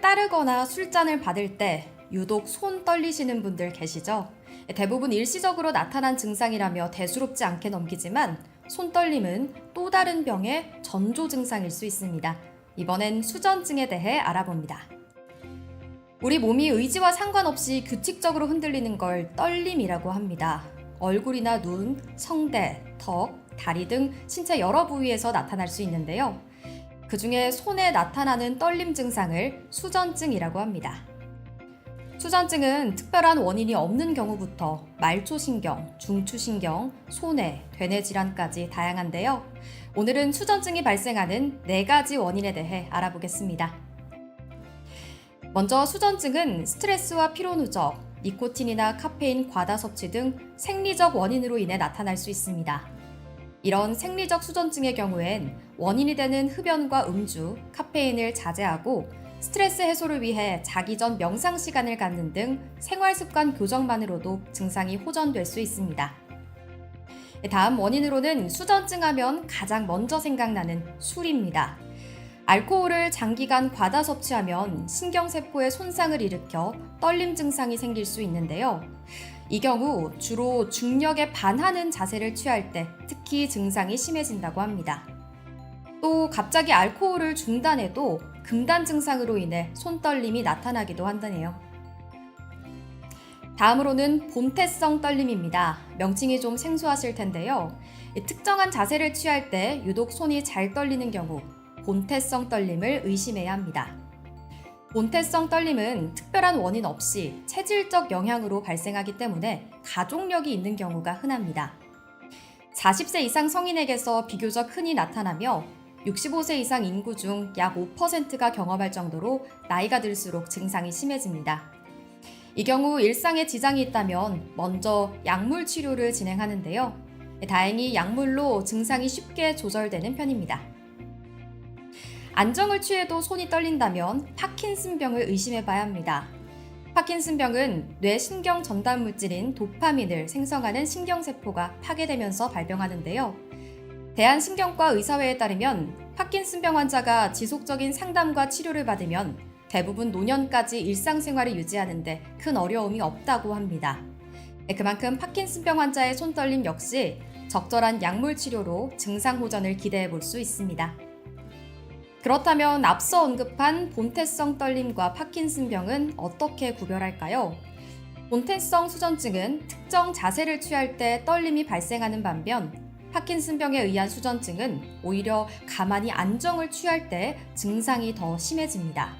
따르거나 술잔을 받을 때 유독 손 떨리시는 분들 계시죠? 대부분 일시적으로 나타난 증상이라며 대수롭지 않게 넘기지만 손 떨림은 또 다른 병의 전조 증상일 수 있습니다. 이번엔 수전증에 대해 알아봅니다. 우리 몸이 의지와 상관없이 규칙적으로 흔들리는 걸 떨림이라고 합니다. 얼굴이나 눈, 성대, 턱, 다리 등 신체 여러 부위에서 나타날 수 있는데요. 그 중에 손에 나타나는 떨림 증상을 수전증이라고 합니다. 수전증은 특별한 원인이 없는 경우부터 말초신경, 중추신경, 손해, 되뇌 질환까지 다양한데요. 오늘은 수전증이 발생하는 네 가지 원인에 대해 알아보겠습니다. 먼저 수전증은 스트레스와 피로 누적, 니코틴이나 카페인 과다 섭취 등 생리적 원인으로 인해 나타날 수 있습니다. 이런 생리적 수전증의 경우엔 원인이 되는 흡연과 음주, 카페인을 자제하고 스트레스 해소를 위해 자기 전 명상 시간을 갖는 등 생활 습관 교정만으로도 증상이 호전될 수 있습니다. 다음 원인으로는 수전증 하면 가장 먼저 생각나는 술입니다. 알코올을 장기간 과다 섭취하면 신경세포에 손상을 일으켜 떨림 증상이 생길 수 있는데요. 이 경우 주로 중력에 반하는 자세를 취할 때 특히 증상이 심해진다고 합니다. 또 갑자기 알코올을 중단해도 금단 증상으로 인해 손떨림이 나타나기도 한다네요. 다음으로는 본태성 떨림입니다. 명칭이 좀 생소하실 텐데요. 특정한 자세를 취할 때 유독 손이 잘 떨리는 경우 본태성 떨림을 의심해야 합니다. 본태성 떨림은 특별한 원인 없이 체질적 영향으로 발생하기 때문에 가족력이 있는 경우가 흔합니다. 40세 이상 성인에게서 비교적 흔히 나타나며 65세 이상 인구 중 약 5%가 경험할 정도로 나이가 들수록 증상이 심해집니다. 이 경우 일상에 지장이 있다면 먼저 약물 치료를 진행하는데요. 다행히 약물로 증상이 쉽게 조절되는 편입니다. 안정을 취해도 손이 떨린다면 파킨슨병을 의심해 봐야 합니다. 파킨슨병은 뇌 신경 전달 물질인 도파민을 생성하는 신경세포가 파괴되면서 발병하는데요. 대한신경과 의사회에 따르면 파킨슨병 환자가 지속적인 상담과 치료를 받으면 대부분 노년까지 일상생활을 유지하는데 큰 어려움이 없다고 합니다. 그만큼 파킨슨병 환자의 손떨림 역시 적절한 약물 치료로 증상 호전을 기대해 볼 수 있습니다. 그렇다면 앞서 언급한 본태성 떨림과 파킨슨병은 어떻게 구별할까요? 본태성 수전증은 특정 자세를 취할 때 떨림이 발생하는 반면 파킨슨병에 의한 수전증은 오히려 가만히 안정을 취할 때 증상이 더 심해집니다.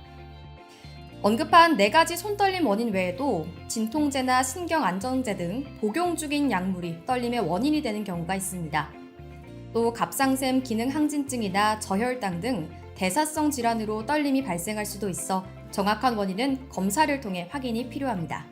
언급한 네 가지 손떨림 원인 외에도 진통제나 신경안정제 등 복용 중인 약물이 떨림의 원인이 되는 경우가 있습니다. 또 갑상샘 기능 항진증이나 저혈당 등 대사성 질환으로 떨림이 발생할 수도 있어 정확한 원인은 검사를 통해 확인이 필요합니다.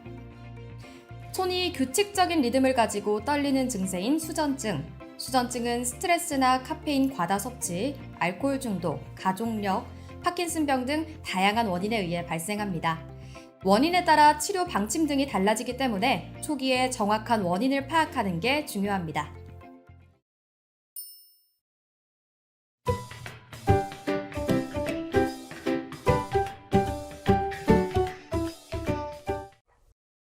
손이 규칙적인 리듬을 가지고 떨리는 증세인 수전증. 수전증은 스트레스나 카페인 과다 섭취, 알코올 중독, 가족력, 파킨슨병 등 다양한 원인에 의해 발생합니다. 원인에 따라 치료 방침 등이 달라지기 때문에 초기에 정확한 원인을 파악하는 게 중요합니다.